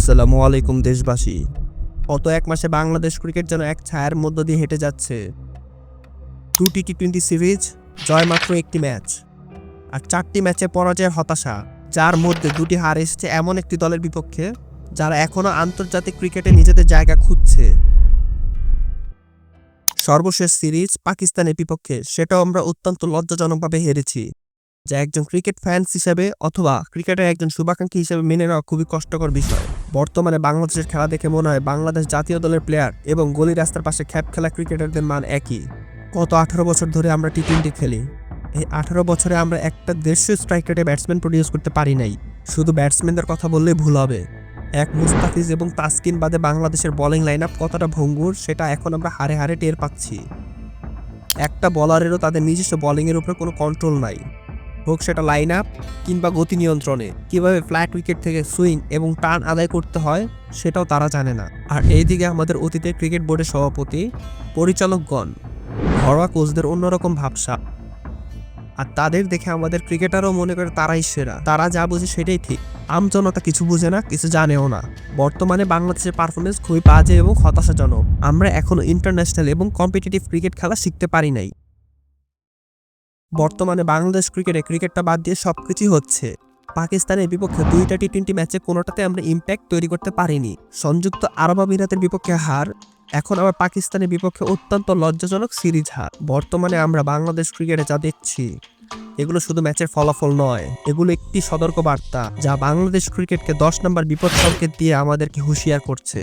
আসসালামু আলাইকুম, দেশবাসী। গত এক মাসে বাংলাদেশ ক্রিকেট যেন এক ছায়ার মধ্য দিয়ে হেঁটে যাচ্ছে। দুটি টি টোয়েন্টি সিরিজ জয় মাত্র একটি ম্যাচ। আর চারটি ম্যাচে পরাজয়ের হতাশা, যার মধ্যে দুটি হার এসেছে এমন একটি দলের বিপক্ষে, যারা এখনও আন্তর্জাতিক ক্রিকেটে নিজেদের জায়গা খুঁজছে। সর্বশেষ সিরিজ পাকিস্তানের বিপক্ষে, সেটাও আমরা অত্যন্ত লজ্জাজনকভাবে হেরেছি। যা একজন ক্রিকেট ফ্যান্স হিসেবে অথবা ক্রিকেটের একজন শুভাকাঙ্ক্ষী হিসেবে মেনে নেওয়া খুবই কষ্টকর বিষয়। বর্তমানে বাংলাদেশের খেলা দেখে মনে হয় বাংলাদেশ জাতীয় দলের প্লেয়ার এবং গলি রাস্তার পাশে খ্যাপ খেলা ক্রিকেটারদের মান একই। গত আঠারো বছর ধরে আমরা টি টোয়েন্টি খেলি। এই আঠারো বছরে আমরা একটা দেড়শো স্ট্রাইক রেটে ব্যাটসম্যান প্রডিউস করতে পারি নাই। শুধু ব্যাটসম্যানদের কথা বললেই ভুল হবে। এক মুস্তাফিজ এবং তাসকিন বাদে বাংলাদেশের বোলিং লাইন আপ কতটা ভঙ্গুর সেটা এখন আমরা হারে হারে টের পাচ্ছি। একটা বলারেরও তাদের নিজস্ব বোলিংয়ের উপরে কোনো কন্ট্রোল নাই। হোক সেটা লাইন আপ কিংবা গতি নিয়ন্ত্রণে কীভাবে ফ্ল্যাট উইকেট থেকে সুইং এবং টার্ন আদায় করতে হয় সেটাও তারা জানে না। আর এইদিকে আমাদের অতীতের ক্রিকেট বোর্ডের সভাপতি, পরিচালকগণ, ঘরোয়া কোচদের অন্যরকম ভাবসা। আর তাদের দেখে আমাদের ক্রিকেটারও মনে করে তারাই সেরা। তারা যা বুঝে সেটাই ঠিক। আমজনতা কিছু বুঝে না, কিছু জানেও না। বর্তমানে বাংলাদেশের পারফরমেন্স খুবই বাজে এবং হতাশাজনক। আমরা এখনও ইন্টারন্যাশনাল এবং কম্পিটিটিভ ক্রিকেট খেলা শিখতে পারি নাই। বর্তমানে বাংলাদেশ ক্রিকেটে ক্রিকেটটা বাদ দিয়ে সব কিছুই হচ্ছে। পাকিস্তানের বিপক্ষে দুইটা টি টোয়েন্টি ম্যাচে কোনোটাতে আমরা ইম্প্যাক্ট তৈরি করতে পারিনি। সংযুক্ত আরব আমিরাতের বিপক্ষে হার, এখন আবার পাকিস্তানের বিপক্ষে অত্যন্ত লজ্জাজনক সিরিজ হার। বর্তমানে আমরা বাংলাদেশ ক্রিকেটে যা দেখছি, এগুলো শুধু ম্যাচের ফলাফল নয়, এগুলো একটি সতর্ক বার্তা যা বাংলাদেশ ক্রিকেটকে দশ নম্বর বিপদ সংকেত দিয়ে আমাদেরকে হুঁশিয়ার করছে।